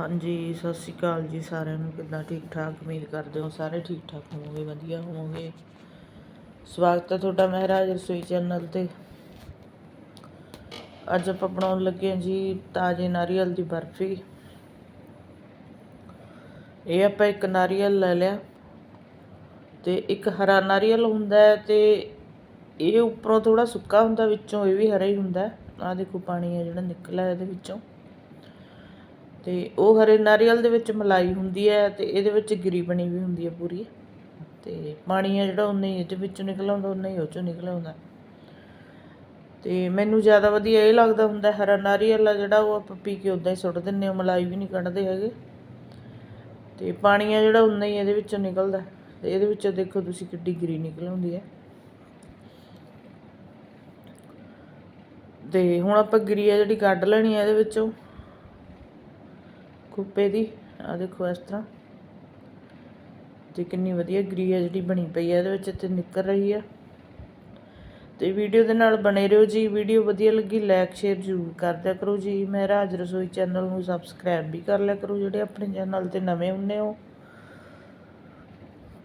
ਹਾਂਜੀ, ਸਤਿ ਸ਼੍ਰੀ ਅਕਾਲ ਜੀ ਸਾਰਿਆਂ ਨੂੰ। ਕਿੱਦਾਂ ਠੀਕ ਠਾਕ? ਉਮੀਦ ਕਰਦੇ ਹੋ ਸਾਰੇ ਠੀਕ ਠਾਕ ਹੋਵੋਗੇ, ਵਧੀਆ ਹੋਵੋਗੇ। ਸਵਾਗਤ ਹੈ ਤੁਹਾਡਾ ਮਹਾਰਾਜ ਰਸੋਈ ਚੈਨਲ ਤੇ। ਅੱਜ ਆਪਾਂ ਬਣਾਉਣ ਲੱਗੇ ਹਾਂ ਜੀ ਤਾਜ਼ੇ ਨਾਰੀਅਲ ਦੀ ਬਰਫੀ। ਇਹ ਆਪਾਂ ਇੱਕ ਨਾਰੀਅਲ ਲੈ ਲਿਆ ਤੇ ਇੱਕ ਹਰਾ ਨਾਰੀਅਲ ਹੁੰਦਾ ਹੈ ਤੇ ਇਹ ਉੱਪਰੋਂ ਥੋੜਾ ਸੁੱਕਾ ਹੁੰਦਾ, ਵਿੱਚੋਂ ਇਹ ਵੀ ਹਰਾ ਹੀ ਹੁੰਦਾ ਆ ਦੇਖੋ ਪਾਣੀ ਹੈ ਜਿਹੜਾ ਨਿਕਲਿਆ ਇਹਦੇ ਵਿੱਚੋਂ। ਅਤੇ ਉਹ ਹਰੇ ਨਾਰੀਅਲ ਦੇ ਵਿੱਚ ਮਲਾਈ ਹੁੰਦੀ ਹੈ ਅਤੇ ਇਹਦੇ ਵਿੱਚ ਗਿਰੀ ਬਣੀ ਵੀ ਹੁੰਦੀ ਹੈ ਪੂਰੀ। ਅਤੇ ਪਾਣੀ ਹੈ ਜਿਹੜਾ ਉਹਨੇ ਇਹਦੇ ਵਿੱਚੋਂ ਨਿਕਲ ਆਉਂਦਾ ਉਨਾ ਹੀ ਉਹ ਚੋਂ ਨਿਕਲ ਆਉਂਦਾ ਅਤੇ ਮੈਨੂੰ ਜ਼ਿਆਦਾ ਵਧੀਆ ਇਹ ਲੱਗਦਾ ਹੁੰਦਾ ਹਰਾ ਨਾਰੀਅਲ ਆ ਜਿਹੜਾ ਉਹ ਆਪਾਂ ਪੀ ਕੇ ਉੱਦਾਂ ਹੀ ਸੁੱਟ ਦਿੰਦੇ ਹਾਂ, ਮਲਾਈ ਵੀ ਨਹੀਂ ਕੱਢਦੇ ਹੈਗੇ। ਅਤੇ ਪਾਣੀ ਆ ਜਿਹੜਾ ਉਨਾ ਹੀ ਇਹਦੇ ਵਿੱਚੋਂ ਨਿਕਲਦਾ ਅਤੇ ਇਹਦੇ ਵਿੱਚੋਂ ਦੇਖੋ ਤੁਸੀਂ ਕਿੱਡੀ ਗਿਰੀ ਨਿਕਲ ਆਉਂਦੀ ਹੈ। ਅਤੇ ਹੁਣ ਆਪਾਂ ਗਿਰੀ ਆ ਜਿਹੜੀ ਕੱਢ ਲੈਣੀ ਹੈ ਇਹਦੇ ਵਿੱਚੋਂ। ਖੁੱਪੇ ਦੀ ਆ ਦੇਖੋ ਇਸ ਤਰ੍ਹਾਂ। ਤੇ ਕਿੰਨੀ ਵਧੀਆ ਗਰੀ ਹੈ ਜਿਹੜੀ ਬਣੀ ਪਈ ਹੈ, ਇਹਦੇ ਵਿੱਚ ਤੇ ਨਿਕਲ ਰਹੀ ਹੈ ਤੇ ਵੀਡੀਓ ਦੇ ਨਾਲ ਬਣੇ ਰਹੋ ਜੀ। ਵੀਡੀਓ ਵਧੀਆ ਲੱਗੀ ਲਾਈਕ ਸ਼ੇਅਰ ਜ਼ਰੂਰ ਕਰ ਦਿਆ ਕਰੋ ਜੀ। ਮੈਂ ਰਾਜ ਰਸੋਈ ਚੈਨਲ ਨੂੰ ਸਬਸਕ੍ਰਾਈਬ ਵੀ ਕਰ ਲਿਆ ਕਰੋ, ਜਿਹੜੇ ਆਪਣੇ ਚੈਨਲ ਤੇ ਨਵੇਂ ਹੁੰਨੇ ਹੋ।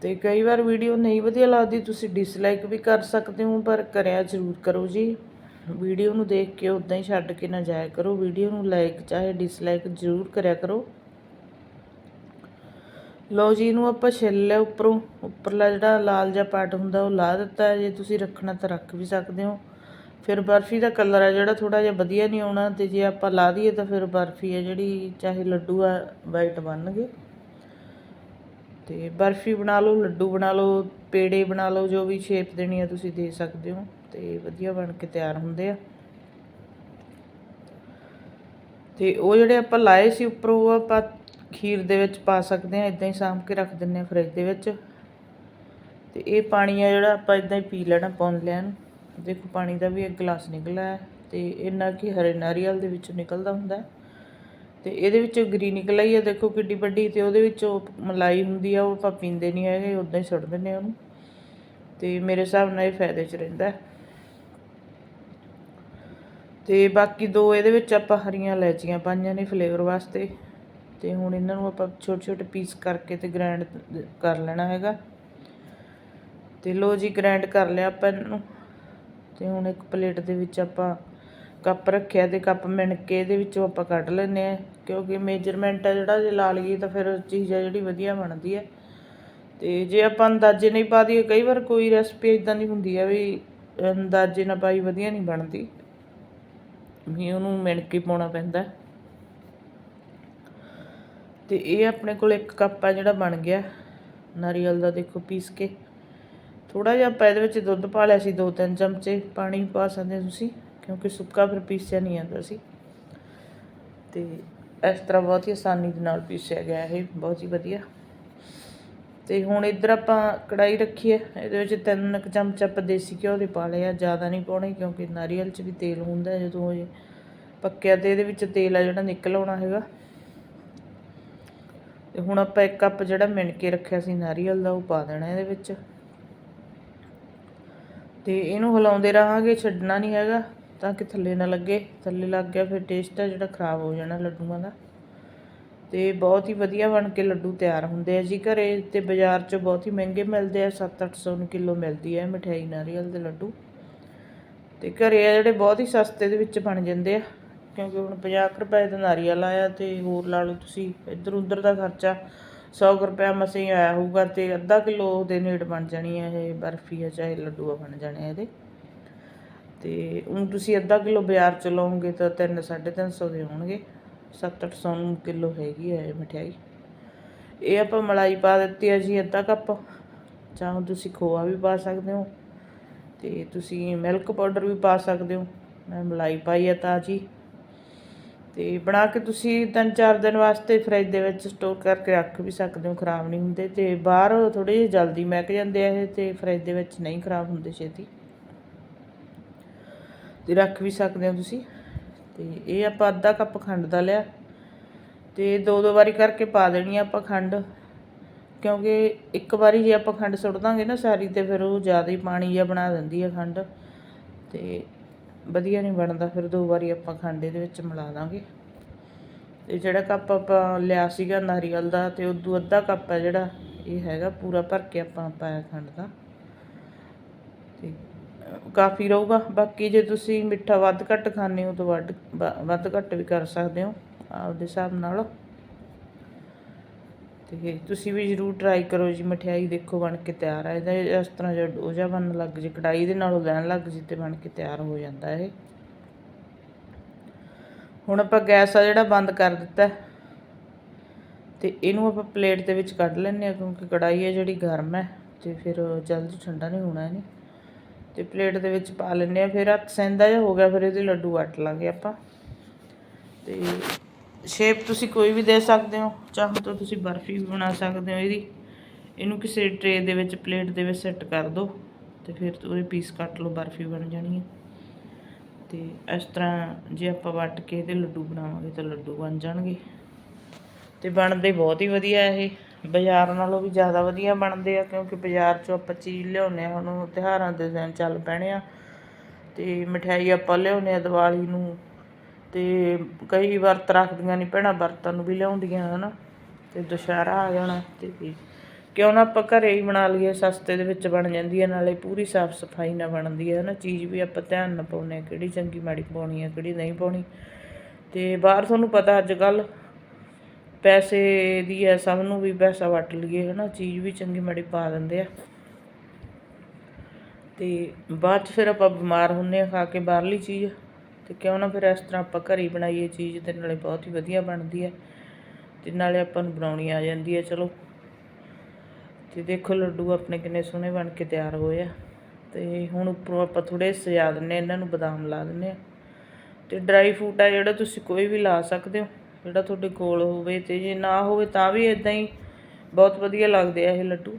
ਤੇ ਕਈ ਵਾਰ ਵੀਡੀਓ ਨਹੀਂ ਵਧੀਆ ਲੱਗਦੀ, ਤੁਸੀਂ ਡਿਸਲਾਈਕ ਵੀ ਕਰ ਸਕਦੇ ਹੋ, ਪਰ ਕਰਿਆ ਜ਼ਰੂਰ ਕਰੋ ਜੀ। ਵੀਡੀਓ ਨੂੰ ਦੇਖ ਕੇ ਉਦਾਂ ਹੀ ਛੱਡ ਕੇ ਨਾ ਜਾਇਆ ਕਰੋ। ਵੀਡੀਓ ਨੂੰ ਲਾਈਕ ਚਾਹੇ ਡਿਸਲਾਈਕ ਜ਼ਰੂਰ ਕਰਿਆ ਕਰੋ। ਲਓ ਜੀ, ਇਹਨੂੰ ਆਪਾਂ ਛਿੱਲ ਲਿਆ ਉੱਪਰੋਂ। ਉੱਪਰਲਾ ਜਿਹੜਾ ਲਾਲ ਜਿਹਾ ਪਾਰਟ ਹੁੰਦਾ, ਉਹ ਲਾ ਦਿੱਤਾ। ਜੇ ਤੁਸੀਂ ਰੱਖਣਾ ਤਾਂ ਰੱਖ ਵੀ ਸਕਦੇ ਹੋ। ਫਿਰ ਬਰਫੀ ਦਾ ਕਲਰ ਆ ਜਿਹੜਾ ਥੋੜਾ ਜਿਹਾ ਵਧੀਆ ਨਹੀਂ ਆਉਣਾ ਤੇ ਜੇ ਆਪਾਂ ਲਾ ਦਈਏ ਤਾਂ ਫਿਰ ਬਰਫੀ ਹੈ ਜਿਹੜੀ, ਚਾਹੇ ਲੱਡੂ ਆ ਵਾਈਟ ਬਣਨਗੇ। ਤੇ ਬਰਫੀ ਬਣਾ ਲਓ, ਲੱਡੂ ਬਣਾ ਲਓ, ਪੇੜੇ ਬਣਾ ਲਓ, ਜੋ ਵੀ ਸ਼ੇਪ ਦੇਣੀ ਆ ਤੁਸੀਂ ਦੇ ਸਕਦੇ ਹੋ। ਤੇ ਵਧੀਆ ਬਣ ਕੇ ਤਿਆਰ ਹੁੰਦੇ ਆ। ਤੇ ਉਹ ਜਿਹੜੇ ਆਪਾਂ ਲਾਏ ਸੀ ਉੱਪਰੋਂ, ਉਹ ਆਪਾਂ ਖੀਰ ਦੇ ਵਿੱਚ ਪਾ ਸਕਦੇ ਆ ਇਦਾਂ ਹੀ ਸਾਂਭ ਕੇ ਰੱਖ ਦਿੰਨੇ ਆ ਫ੍ਰਿਜ ਦੇ ਵਿੱਚ। ਤੇ ਇਹ ਪਾਣੀ ਆ ਜਿਹੜਾ ਆਪਾਂ ਇਦਾਂ ਹੀ ਪੀ ਲੈਣਾ ਪੌਣ ਲਿਆ ਦੇਖੋ ਪਾਣੀ ਦਾ ਵੀ ਇੱਕ ਗਲਾਸ ਨਿਕਲਿਆ ਹੈ ਤੇ ਇੰਨਾ ਕੀ ਹਰੇ ਨਾਰੀਅਲ ਦੇ ਵਿੱਚੋਂ ਨਿਕਲਦਾ ਹੁੰਦਾ ਹੈ। ਤੇ ਇਹਦੇ ਵਿੱਚੋਂ ਗਰੀ ਨਿਕਲ ਆਈ ਹੈ, ਦੇਖੋ ਕਿੱਡੀ ਵੱਡੀ ਤੇ ਉਹਦੇ ਵਿੱਚੋਂ ਮਲਾਈ ਹੁੰਦੀ ਆ, ਉਹ ਆਪਾਂ ਪੀਂਦੇ ਨਹੀਂ ਹੈਗੇ ਉਦਾਂ ਹੀ ਸੁੱਟ ਦਿੰਦੇ ਆ ਉਹਨੂੰ। ਤੇ ਮੇਰੇ ਹਿਸਾਬ ਨਾਲ ਇਹ ਫਾਇਦੇ 'ਚ ਰਹਿੰਦਾ ਤੇ ਬਾਕੀ ਦੋ ਇਹਦੇ ਵਿੱਚ ਆਪਾਂ ਹਰੀਆਂ ਇਲਾਇਚੀਆਂ ਪਾਈਆਂ ਨੇ ਫਲੇਵਰ ਵਾਸਤੇ। ਤੇ ਹੁਣ ਇਹਨਾਂ ਨੂੰ ਆਪਾਂ ਛੋਟੇ ਛੋਟੇ ਪੀਸ ਕਰਕੇ ਤੇ ਗ੍ਰਾਈਂਡ ਕਰ ਲੈਣਾ ਹੈਗਾ। ਤੇ ਲੋ ਜੀ ਗ੍ਰਾਈਂਡ ਕਰ ਲਿਆ ਆਪਾਂ ਇਹਨੂੰ ਤੇ ਹੁਣ ਇੱਕ ਪਲੇਟ ਦੇ ਵਿੱਚ ਆਪਾਂ ਕੱਪ ਰੱਖਿਆ ਤੇ ਕੱਪ ਮਿਣ ਕੇ ਇਹਦੇ ਵਿੱਚੋਂ ਆਪਾਂ ਕੱਢ ਲੈਨੇ ਆ ਕਿਉਂਕਿ ਮੇਜਰਮੈਂਟ ਆ ਜਿਹੜਾ, ਜੇ ਲਾ ਲਈਏ ਤਾਂ ਫਿਰ ਚੀਜ਼ ਆ ਜਿਹੜੀ ਵਧੀਆ ਬਣਦੀ ਹੈ। ਤੇ ਜੇ ਆਪਾਂ ਅੰਦਾਜ਼ੇ ਨਹੀਂ ਪਾ ਦਈਏ, ਕਈ ਵਾਰ ਕੋਈ ਰੈਸਪੀ ਇਦਾਂ ਦੀ ਹੁੰਦੀ ਹੈ ਵੀ ਅੰਦਾਜ਼ੇ ਨਾ ਪਾਈ ਵਧੀਆ ਨਹੀਂ ਬਣਦੀ। ਵੀ ਉਹਨੂੰ ਮਿਣ ਕੇ ਪਾਉਣਾ ਪੈਂਦਾ। ਹੈ। ਤੇ ਇਹ ਆਪਣੇ ਕੋਲ ਇੱਕ ਕੱਪ ਆ ਜਿਹੜਾ ਬਣ ਗਿਆ। ਨਾਰੀਅਲ ਦਾ ਦੇਖੋ ਪੀਸ ਕੇ। ਥੋੜਾ ਜਿਹਾ ਆਪਾਂ ਇਹਦੇ ਵਿੱਚ ਦੁੱਧ ਪਾ ਲਿਆ ਸੀ, ਦੋ ਤਿੰਨ ਚਮਚੇ ਪਾਣੀ ਪਾ ਸਕਦੇ ਤੁਸੀਂ, ਕਿਉਂਕਿ ਸੁੱਕਾ ਫਿਰ ਪੀਸਿਆ ਨਹੀਂ ਜਾਂਦਾ ਸੀ। ਤੇ ਇਸ ਤਰ੍ਹਾਂ ਬਹੁਤ ਹੀ ਆਸਾਨੀ ਦੇ ਨਾਲ ਪੀਸਿਆ ਗਿਆ ਇਹ, ਬਹੁਤ ਹੀ ਵਧੀਆ। ਅਤੇ ਹੁਣ ਇੱਧਰ ਆਪਾਂ ਕੜਾਹੀ ਰੱਖੀ ਹੈ ਇਹਦੇ ਵਿੱਚ ਤਿੰਨ ਕੁ ਚਮਚ ਆਪਾਂ ਦੇਸੀ ਘਿਓ ਦੇ ਪਾ ਲਏ ਆ ਜ਼ਿਆਦਾ ਨਹੀਂ ਪਾਉਣੇ ਕਿਉਂਕਿ ਨਾਰੀਅਲ 'ਚ ਵੀ ਤੇਲ ਹੁੰਦਾ ਜਦੋਂ ਇਹ ਪੱਕਿਆ ਤੇ ਇਹਦੇ ਵਿੱਚ ਤੇਲ ਆ ਜਿਹੜਾ ਨਿਕਲ ਆਉਣਾ ਹੈਗਾ। ਤੇ ਹੁਣ ਆਪਾਂ ਇੱਕ ਕੱਪ ਜਿਹੜਾ ਮਿਣ ਕੇ ਰੱਖਿਆ ਸੀ ਨਾਰੀਅਲ ਦਾ, ਉਹ ਪਾ ਦੇਣਾ ਇਹਦੇ ਵਿੱਚ। ਤੇ ਇਹਨੂੰ ਹਿਲਾਉਂਦੇ ਰਹਾਂਗੇ, ਛੱਡਣਾ ਨਹੀਂ ਹੈਗਾ, ਤਾਂ ਕਿ ਥੱਲੇ ਨਾ ਲੱਗੇ, ਥੱਲੇ ਲੱਗ ਗਿਆ ਫਿਰ ਟੇਸਟ ਆ ਜਿਹੜਾ ਖਰਾਬ ਹੋ ਜਾਣਾ ਲੱਡੂਆਂ ਦਾ। ਅਤੇ ਬਹੁਤ ਹੀ ਵਧੀਆ ਬਣ ਕੇ ਲੱਡੂ ਤਿਆਰ ਹੁੰਦੇ ਆ ਜੀ। ਘਰੇ ਅਤੇ ਬਾਜ਼ਾਰ 'ਚ ਬਹੁਤ ਹੀ ਮਹਿੰਗੇ ਮਿਲਦੇ ਆ 7-800 ਨੂੰ ਕਿਲੋ ਮਿਲਦੀ ਹੈ ਮਠਿਆਈ ਨਾਰੀਅਲ ਦੇ ਲੱਡੂ। ਅਤੇ ਘਰੇ ਆ ਜਿਹੜੇ ਬਹੁਤ ਹੀ ਸਸਤੇ ਦੇ ਵਿੱਚ ਬਣ ਜਾਂਦੇ ਆ, ਕਿਉਂਕਿ ਹੁਣ 50 ਰੁਪਏ ਦਾ ਨਾਰੀਅਲ ਆਇਆ ਅਤੇ ਹੋਰ ਲਾ ਲਓ ਤੁਸੀਂ ਇੱਧਰ ਉੱਧਰ ਦਾ ਖਰਚਾ 100 ਰੁਪਏ ਮਸੇ ਆਇਆ ਹੋਊਗਾ ਤੇ ਅੱਧਾ ਕਿਲੋ ਦੇ ਨੇੜ ਬਣ ਜਾਣੀ ਹੈ ਇਹ ਬਰਫੀ ਆ ਚਾਹੇ ਲੱਡੂ ਆ ਬਣ ਜਾਣੇ ਇਹਦੇ। ਤੇ ਹੁਣ ਤੁਸੀਂ ਅੱਧਾ ਕਿਲੋ ਬਾਜ਼ਾਰ ਚ ਲਓਗੇ ਤਾਂ 3 350 ਦੇ ਹੋਣਗੇ। 7-800 ਨੂੰ ਕਿਲੋ ਹੈਗੀ ਹੈ ਇਹ ਮਠਿਆਈ। ਇਹ ਆਪਾਂ ਮਲਾਈ ਪਾ ਦਿੱਤੀ ਹੈ ਜੀ ਅੱਧਾ ਕੱਪ। ਚਾਹੋ ਤੁਸੀਂ ਖੋਆ ਵੀ ਪਾ ਸਕਦੇ ਹੋ ਤੇ ਤੁਸੀਂ ਮਿਲਕ ਪਾਊਡਰ ਵੀ ਪਾ ਸਕਦੇ ਹੋ। ਮੈਂ ਮਲਾਈ ਪਾਈ ਹੈ ਤਾਜੀ। ਤੇ ਬਣਾ ਕੇ ਤੁਸੀਂ ਤਿੰਨ ਚਾਰ ਦਿਨ ਵਾਸਤੇ ਫ੍ਰਿਜ ਦੇ ਵਿੱਚ ਸਟੋਰ ਕਰਕੇ ਰੱਖ ਵੀ ਸਕਦੇ ਹੋ, ਖਰਾਬ ਨਹੀਂ ਹੁੰਦੇ ਤੇ ਬਾਹਰ ਥੋੜੇ ਜਿਹੇ ਜਲਦੀ ਮਹਿਕ ਜਾਂਦੇ ਆ ਇਹ ਤੇ ਫ੍ਰਿਜ ਦੇ ਵਿੱਚ ਨਹੀਂ ਖਰਾਬ ਹੁੰਦੇ ਛੇਤੀ। ਤੇ ਰੱਖ ਵੀ ਸਕਦੇ ਹੋ ਤੁਸੀਂ। ਤੇ ਇਹ ਆਪਾਂ ਅੱਧਾ ਕੱਪ ਖੰਡ ਦਾ ਲਿਆ ਤੇ ਦੋ ਦੋ ਵਾਰੀ ਕਰਕੇ ਪਾ ਦੇਣੀ ਆ ਆਪਾਂ ਖੰਡ, ਕਿਉਂਕਿ ਇੱਕ ਵਾਰੀ ਜੇ ਆਪਾਂ ਖੰਡ ਸੁੱਟ ਦਾਂਗੇ ਨਾ ਸਾਰੀ ਤੇ ਫਿਰ ਉਹ ਜ਼ਿਆਦਾ ਹੀ ਪਾਣੀ ਜਿਹਾ ਬਣਾ ਦਿੰਦੀ ਆ ਖੰਡ ਤੇ ਵਧੀਆ ਨਹੀਂ ਬਣਦਾ, ਫਿਰ ਦੋ ਵਾਰੀ ਆਪਾਂ ਖੰਡ ਇਹਦੇ ਵਿੱਚ ਮਿਲਾ ਦਾਂਗੇ। ਤੇ ਜਿਹੜਾ ਕੱਪ ਆਪਾਂ ਲਿਆ ਸੀਗਾ ਨਾਰੀਅਲ ਦਾ ਤੇ ਉਦੋਂ ਅੱਧਾ ਕੱਪ ਹੈ ਜਿਹੜਾ, ਇਹ ਹੈਗਾ ਪੂਰਾ ਭਰ ਕੇ ਆਪਾਂ ਪਾਇਆ ਖੰਡ ਦਾ। ਤੇ ਕਾਫੀ ਰਹੂਗਾ। ਬਾਕੀ ਜੇ ਤੁਸੀਂ ਮਿੱਠਾ ਵੱਧ ਘੱਟ ਖਾਂਦੇ ਹੋ ਤਾਂ ਵੱਧ ਵ- ਵੱਧ ਘੱਟ ਵੀ ਕਰ ਸਕਦੇ ਹੋ, ਆਪਦੇ ਹਿਸਾਬ ਨਾਲ। ਤੇ ਤੁਸੀਂ ਵੀ ਜਰੂਰ ਟਰਾਈ ਕਰੋ ਜੀ, ਮਠਿਆਈ ਦੇਖੋ ਬਣ ਕੇ ਤਿਆਰ ਆ। ਇਹਦਾ ਇਸ ਤਰ੍ਹਾਂ ਜਿਹਾ ਡੋ ਜਿਹਾ ਬਣਨ ਲੱਗ ਜੇ ਕੜਾਈ ਦੇ ਨਾਲੋਂ ਲੈਣ ਲੱਗ ਜੇ ਤੇ ਬਣ ਕੇ ਤਿਆਰ ਹੋ ਜਾਂਦਾ ਇਹ। ਹੁਣ ਆਪਾਂ ਗੈਸ ਆ ਜਿਹੜਾ ਬੰਦ ਕਰ ਦਿੱਤਾ। ਹੈ। ਤੇ ਇਹਨੂੰ ਆਪਾਂ ਪਲੇਟ ਦੇ ਵਿੱਚ ਕੱਢ ਲੈਂਦੇ ਆ ਕਿਉਂਕਿ ਕੜਾਈ ਹੈ ਜਿਹੜੀ ਗਰਮ ਹੈ ਤੇ ਫਿਰ ਜਲਦੀ ਠੰਡਾ ਨਹੀਂ ਹੋਣਾ ਇਹਨੇ। ਤੇ ਪਲੇਟ ਦੇ ਵਿੱਚ ਪਾ ਲੈਂਦੇ ਆ ਫਿਰ ਹੱਥ ਸਹਿੰਦਾ ਜਿਹਾ ਹੋ ਗਿਆ, ਫਿਰ ਇਹਦੇ ਲੱਡੂ ਵੱਟ ਲਾਂਗੇ ਆਪਾਂ। ਤੇ ਸ਼ੇਪ ਤੁਸੀਂ ਕੋਈ ਵੀ ਦੇ ਸਕਦੇ ਹੋ, ਚਾਹੋ ਤਾਂ ਤੁਸੀਂ ਬਰਫੀ ਵੀ ਬਣਾ ਸਕਦੇ ਹੋ ਇਹਦੀ। ਇਹਨੂੰ ਕਿਸੇ ਟਰੇ ਦੇ ਵਿੱਚ ਪਲੇਟ ਦੇ ਵਿੱਚ ਸੈੱਟ ਕਰ ਦਿਓ ਤੇ ਫਿਰ ਉਹਦੇ ਪੀਸ ਕੱਟ ਲਓ, ਬਰਫੀ ਬਣ ਜਾਣੀ ਹੈ। ਤੇ ਇਸ ਤਰ੍ਹਾਂ ਜੇ ਆਪਾਂ ਵੱਟ ਕੇ ਇਹਦੇ ਲੱਡੂ ਬਣਾਵਾਂਗੇ ਤਾਂ ਲੱਡੂ ਬਣ ਜਾਣਗੇ। ਤੇ ਬਣਦੇ ਬਹੁਤ ਹੀ ਵਧੀਆ ਇਹ। ਬਾਜ਼ਾਰ ਨਾਲੋਂ ਵੀ ਜ਼ਿਆਦਾ ਵਧੀਆ ਬਣਦੇ ਆ, ਕਿਉਂਕਿ ਬਾਜ਼ਾਰ 'ਚੋਂ ਆਪਾਂ ਚੀਜ਼ ਲਿਆਉਂਦੇ ਹਾਂ ਹੁਣ ਤਿਉਹਾਰਾਂ ਦੇ ਦਿਨ ਚੱਲ ਪੈਣੇ ਆ। ਅਤੇ ਮਠਿਆਈ ਆਪਾਂ ਲਿਆਉਂਦੇ ਹਾਂ ਦੀਵਾਲੀ ਨੂੰ ਅਤੇ ਕਈ ਵਰਤ ਰੱਖਦੀਆਂ ਨਹੀਂ ਭੈਣਾਂ, ਵਰਤਾਂ ਨੂੰ ਵੀ ਲਿਆਉਂਦੀਆਂ, ਹਨਾ। ਅਤੇ ਦੁਸ਼ਹਿਰਾ ਆ ਜਾਣਾ ਅਤੇ ਕਿਉਂ ਨਾ ਆਪਾਂ ਘਰੇ ਹੀ ਬਣਾ ਲਈਏ, ਸਸਤੇ ਦੇ ਵਿੱਚ ਬਣ ਜਾਂਦੀ ਹੈ ਨਾਲੇ ਪੂਰੀ ਸਾਫ਼ ਸਫ਼ਾਈ ਨਾਲ ਬਣਦੀ ਹੈ ਨਾ ਚੀਜ਼ ਵੀ ਆਪਾਂ ਧਿਆਨ ਨਾਲ ਪਾਉਂਦੇ ਹਾਂ ਕਿਹੜੀ ਚੰਗੀ ਮਾੜੀ ਪਾਉਣੀ ਹੈ ਕਿਹੜੀ ਨਹੀਂ ਪਾਉਣੀ। ਅਤੇ ਬਾਹਰ ਤੁਹਾਨੂੰ ਪਤਾ ਅੱਜ ਕੱਲ੍ਹ ਪੈਸੇ ਦੀ ਹੈ ਸਭ ਨੂੰ ਵੀ ਪੈਸਾ ਵਟ ਲਈਏ ਹਨਾ ਚੀਜ਼ ਵੀ ਚੰਗੀ ਮਾੜੀ ਪਾ ਦਿੰਦੇ ਆ। ਤੇ ਬਾਅਦ ਚ ਫਿਰ ਆਪਾਂ ਬਿਮਾਰ ਹੁੰਨੇ ਆ ਖਾ ਕੇ ਬਾਹਰਲੀ ਚੀਜ਼ ਤੇ ਕਿਉਂ ਨਾ ਫਿਰ ਇਸ ਤਰ੍ਹਾਂ ਆਪਾਂ ਘਰੇ ਹੀ ਬਣਾਈਏ ਚੀਜ਼ ਤੇ ਨਾਲੇ ਬਹੁਤ ਹੀ ਵਧੀਆ ਬਣਦੀ ਹੈ ਤੇ ਨਾਲੇ ਆਪਾਂ ਨੂੰ ਬਣਾਉਣੀ ਆ ਜਾਂਦੀ ਹੈ ਚਲੋ। ਤੇ ਦੇਖੋ ਲੱਡੂ ਆਪਣੇ ਕਿੰਨੇ ਸੋਹਣੇ ਬਣ ਕੇ ਤਿਆਰ ਹੋਏ ਆ। ਤੇ ਹੁਣ ਉੱਪਰੋਂ ਆਪਾਂ ਥੋੜੇ ਸਜਾ ਦਿੰਨੇ ਆ, ਇਹਨਾਂ ਨੂੰ ਬਦਾਮ ਲਾ ਦਿੰਨੇ ਆ। ਤੇ ਡਰਾਈ ਫਰੂਟ ਆ ਜਿਹੜਾ ਤੁਸੀਂ ਕੋਈ ਵੀ ਲਾ ਸਕਦੇ ਹੋ। ਜਿਹੜਾ ਤੁਹਾਡੇ ਕੋਲ ਹੋਵੇ ਤੇ ਜੇ ਨਾ ਹੋਵੇ ਤਾਂ ਵੀ ਇਦਾਂ ਹੀ ਬਹੁਤ ਵਧੀਆ ਲੱਗਦੇ ਆ ਇਹ ਲੱਡੂ।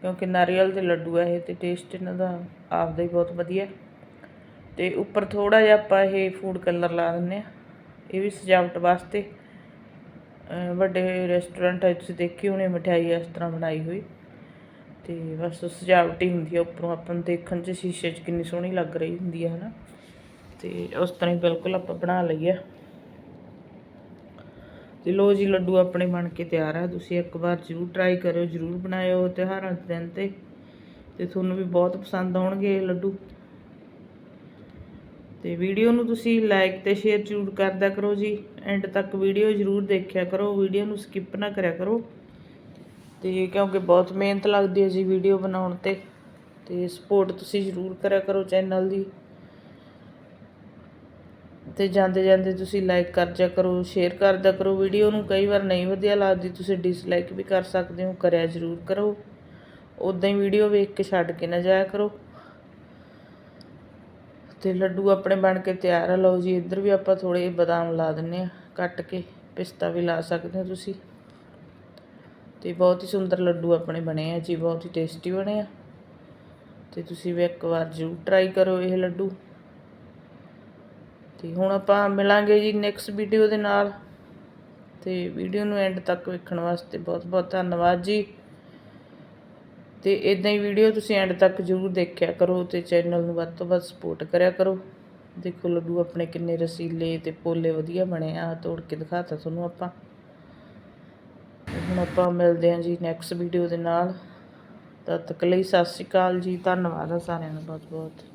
ਕਿਉਂਕਿ ਨਾਰੀਅਲ ਦੇ ਲੱਡੂ ਆ ਇਹ ਤੇ ਟੇਸਟ ਇਹਨਾਂ ਦਾ ਆਪਦਾ ਹੀ ਬਹੁਤ ਵਧੀਆ। ਤੇ ਉੱਪਰ ਥੋੜਾ ਜਿਹਾ ਆਪਾਂ ਇਹ ਫੂਡ ਕਲਰ ਲਾ ਦਿੰਨੇ ਆ। ਇਹ ਵੀ ਸਜਾਵਟ ਵਾਸਤੇ। ਵੱਡੇ ਰੈਸਟੋਰੈਂਟ ਹੈ ਤੁਸੀਂ ਦੇਖੀ ਹੋਣੀ ਮਠਿਆਈ ਇਸ ਤਰ੍ਹਾਂ ਬਣਾਈ ਹੋਈ। ਤੇ ਬਸ ਸਜਾਵਟ ਹੀ ਹੁੰਦੀ ਆ ਉੱਪਰੋਂ। ਆਪਾਂ ਨੂੰ ਦੇਖਣ 'ਚ ਸ਼ੀਸ਼ੇ 'ਚ ਕਿੰਨੀ ਸੋਹਣੀ ਲੱਗ ਰਹੀ ਹੁੰਦੀ ਹੈ ਹਨਾ। ਤੇ ਉਸ ਤਰ੍ਹਾਂ ਹੀ ਬਿਲਕੁਲ ਆਪਾਂ ਬਣਾ ਲਈਏ। ਤੇ ਲੋ ਜੀ, ਲੱਡੂ ਆਪਣੇ ਬਣ ਕੇ ਤਿਆਰ ਆ। ਤੁਸੀਂ ਇੱਕ ਵਾਰ ਜ਼ਰੂਰ ਟਰਾਈ ਕਰਿਓ, ਜ਼ਰੂਰ ਬਣਾਇਓ ਤਿਉਹਾਰਾਂ ਦੇ ਦਿਨ ਤੇ। ਤੇ ਤੁਹਾਨੂੰ ਵੀ ਬਹੁਤ ਪਸੰਦ ਆਉਣਗੇ ਇਹ ਲੱਡੂ। ਤੇ ਵੀਡੀਓ ਨੂੰ ਤੁਸੀਂ ਲਾਈਕ ਤੇ ਸ਼ੇਅਰ ਜ਼ਰੂਰ ਕਰਦਿਆ ਕਰੋ ਜੀ। ਐਂਡ ਤੱਕ ਵੀਡੀਓ ਜ਼ਰੂਰ ਦੇਖਿਆ ਕਰੋ। ਵੀਡੀਓ ਨੂੰ ਸਕਿਪ ਨਾ ਕਰਿਆ ਕਰੋ। ਤੇ ਕਿਉਂਕਿ ਬਹੁਤ ਮਿਹਨਤ ਲੱਗਦੀ ਹੈ ਜੀ ਵੀਡੀਓ ਬਣਾਉਣ ਤੇ। ਤੇ ਸਪੋਰਟ ਤੁਸੀਂ ਜ਼ਰੂਰ ਕਰਿਆ ਕਰੋ ਚੈਨਲ ਦੀ। ਅਤੇ ਜਾਂਦੇ ਜਾਂਦੇ ਤੁਸੀਂ ਲਾਈਕ ਕਰ ਜਾ ਕਰੋ ਸ਼ੇਅਰ ਕਰ ਦਿਆ ਕਰੋ। ਵੀਡੀਓ ਨੂੰ ਕਈ ਵਾਰ ਨਹੀਂ ਵਧੀਆ ਲੱਗਦੀ, ਤੁਸੀਂ ਡਿਸਲਾਈਕ ਵੀ ਕਰ ਸਕਦੇ ਹੋ, ਕਰਿਆ ਜ਼ਰੂਰ ਕਰੋ। ਉਦਾਂ ਹੀ ਵੀਡੀਓ ਵੇਖ ਕੇ ਛੱਡ ਕੇ ਨਾ ਜਾਇਆ ਕਰੋ। ਤੇ ਲੱਡੂ ਆਪਣੇ ਬਣ ਕੇ ਤਿਆਰ ਆ। ਲਓ ਜੀ, ਇੱਧਰ ਵੀ ਆਪਾਂ ਥੋੜੇ ਬਦਾਮ ਲਾ ਦਿੰਨੇ ਆ, ਕੱਟ ਕੇ ਪਿਸਤਾ ਵੀ ਲਾ ਸਕਦੇ ਹੋ ਤੁਸੀਂ। ਤੇ ਬਹੁਤ ਹੀ ਸੁੰਦਰ ਲੱਡੂ ਆਪਣੇ ਬਣੇ ਆ ਜੀ, ਬਹੁਤ ਹੀ ਟੇਸਟੀ ਬਣੇ ਆ। ਤੇ ਤੁਸੀਂ ਵੀ ਇੱਕ ਵਾਰ ਜ਼ਰੂਰ ਟਰਾਈ ਕਰੋ ਇਹ ਲੱਡੂ। ਤੇ ਹੁਣ ਆਪਾਂ ਮਿਲਾਂਗੇ ਜੀ ਨੈਕਸਟ ਵੀਡੀਓ ਦੇ ਨਾਲ। ਤੇ ਵੀਡੀਓ ਨੂੰ ਐਂਡ ਤੱਕ ਵੇਖਣ ਵਾਸਤੇ ਬਹੁਤ ਬਹੁਤ ਧੰਨਵਾਦ ਜੀ। ਤੇ ਇਦਾਂ ਹੀ ਵੀਡੀਓ ਤੁਸੀਂ ਐਂਡ ਤੱਕ ਜ਼ਰੂਰ ਦੇਖਿਆ ਕਰੋ ਤੇ ਚੈਨਲ ਨੂੰ ਵੱਧ ਤੋਂ ਵੱਧ ਸਪੋਰਟ ਕਰਿਆ ਕਰੋ। ਦੇਖੋ ਲੱਡੂ ਆਪਣੇ ਕਿੰਨੇ ਰਸੀਲੇ ਤੇ ਪੋਲੇ ਵਧੀਆ ਬਣੇ ਆ ਤੋੜ ਕੇ ਦਿਖਾਤਾ ਤੁਹਾਨੂੰ ਆਪਾਂ। ਹੁਣ ਆਪਾਂ ਮਿਲਦੇ ਹਾਂ ਜੀ ਨੈਕਸਟ ਵੀਡੀਓ ਦੇ ਨਾਲ। ਤਦ ਤੱਕ ਲਈ ਸਤਿ ਸ਼੍ਰੀ ਅਕਾਲ ਜੀ, ਧੰਨਵਾਦ ਆ ਸਾਰਿਆਂ ਦਾ ਬਹੁਤ ਬਹੁਤ।